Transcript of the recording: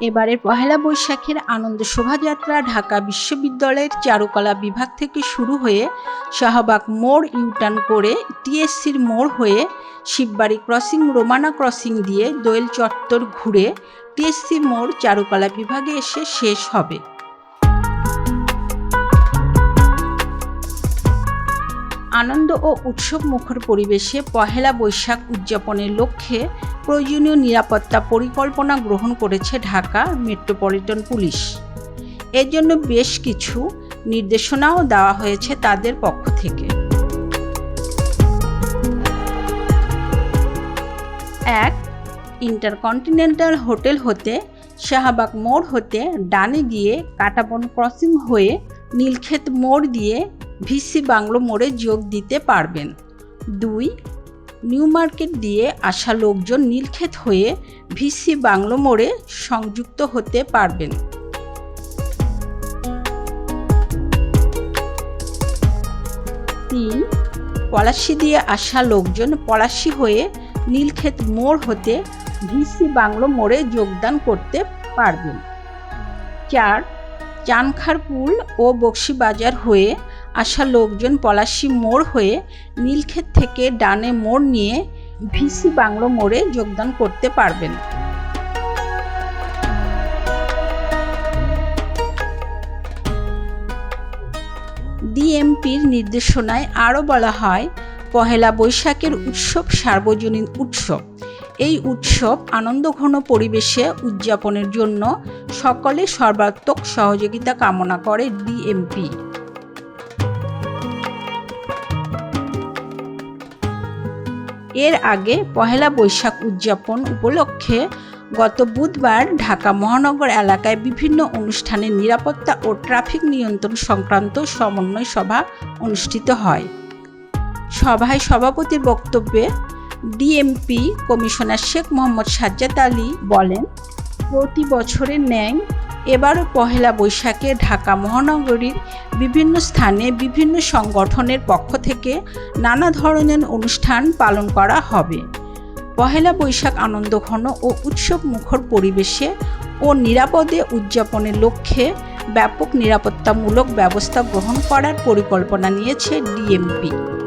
এবারের পহেলা বৈশাখের আনন্দ শোভাযাত্রা ঢাকা বিশ্ববিদ্যালয়ের চারুকলা বিভাগ থেকে শুরু হয়ে শাহবাগ মোড় ইউটার্ন করে টিএসসির মোড় হয়ে শিববাড়ি ক্রসিং, রোমানা ক্রসিং দিয়ে দোয়েল চত্বর ঘুরে টিএসসি মোড় চারুকলা বিভাগে এসে শেষ হবে। আনন্দ ও উৎসব মুখর পরিবেশে পহেলা বৈশাখ উদযাপনের লক্ষ্যে প্রয়োজনীয় নিরাপত্তা পরিকল্পনা গ্রহণ করেছে ঢাকা মেট্রোপলিটন পুলিশ। এর জন্য বেশ কিছু নির্দেশনাও দেওয়া হয়েছে তাদের পক্ষ থেকে। এক, ইন্টারকন্টিনেন্টাল হোটেল হতে, শাহবাগ মোড় হতে, ডানে গিয়ে কাটাবন ক্রসিং হয়ে, নীলক্ষেত মোড় দিয়ে ভিসি বাংলো মোড়ে যোগ দিতে পারবেন। দুই, নিউ মার্কেট দিয়ে আসা লোকজন নীলক্ষেত হয়ে ভিসি বাংলো মোড়ে সংযুক্ত হতে পারবেন। তিন, পলাশি দিয়ে আসা লোকজন পলাশি হয়ে নীলক্ষেত মোড় হতে ভিসি বাংলো মোড়ে যোগদান করতে পারবেন। চার, চানখারপুল ও বক্সিবাজার হয়ে আসা লোকজন পলাশি মোড় হয়ে নীলক্ষেত থেকে ডানে মোড় নিয়ে ভিসি বাংলো মোড়ে যোগদান করতে পারবেন। ডিএমপির নির্দেশনায় আরও বলা হয়, পহেলা বৈশাখের উৎসব সার্বজনীন উৎসব। এই উৎসব আনন্দঘন পরিবেশে উদযাপনের জন্য সকলে সর্বাত্মক সহযোগিতা কামনা করে ডিএমপি। এর আগে পহেলা বৈশাখ উদযাপন উপলক্ষে গত বুধবার ঢাকা মহানগর এলাকায় বিভিন্ন অনুষ্ঠানের নিরাপত্তা ও ট্রাফিক নিয়ন্ত্রণ সংক্রান্ত সমন্বয় সভা অনুষ্ঠিত হয়। সভায় সভাপতির বক্তব্যে ডিএমপি কমিশনার শেখ মোহাম্মদ সাজ্জাদ আলী বলেন, প্রতি বছরের ন্যায় এবারও পহেলা বৈশাখে ঢাকা মহানগরীর বিভিন্ন স্থানে বিভিন্ন সংগঠনের পক্ষ থেকে নানা ধরনের অনুষ্ঠান পালন করা হবে। পহেলা বৈশাখ আনন্দঘন ও উৎসব মুখর পরিবেশে ও নিরাপদে উদযাপনের লক্ষ্যে ব্যাপক নিরাপত্তামূলক ব্যবস্থা গ্রহণ করার পরিকল্পনা নিয়েছে ডিএমপি।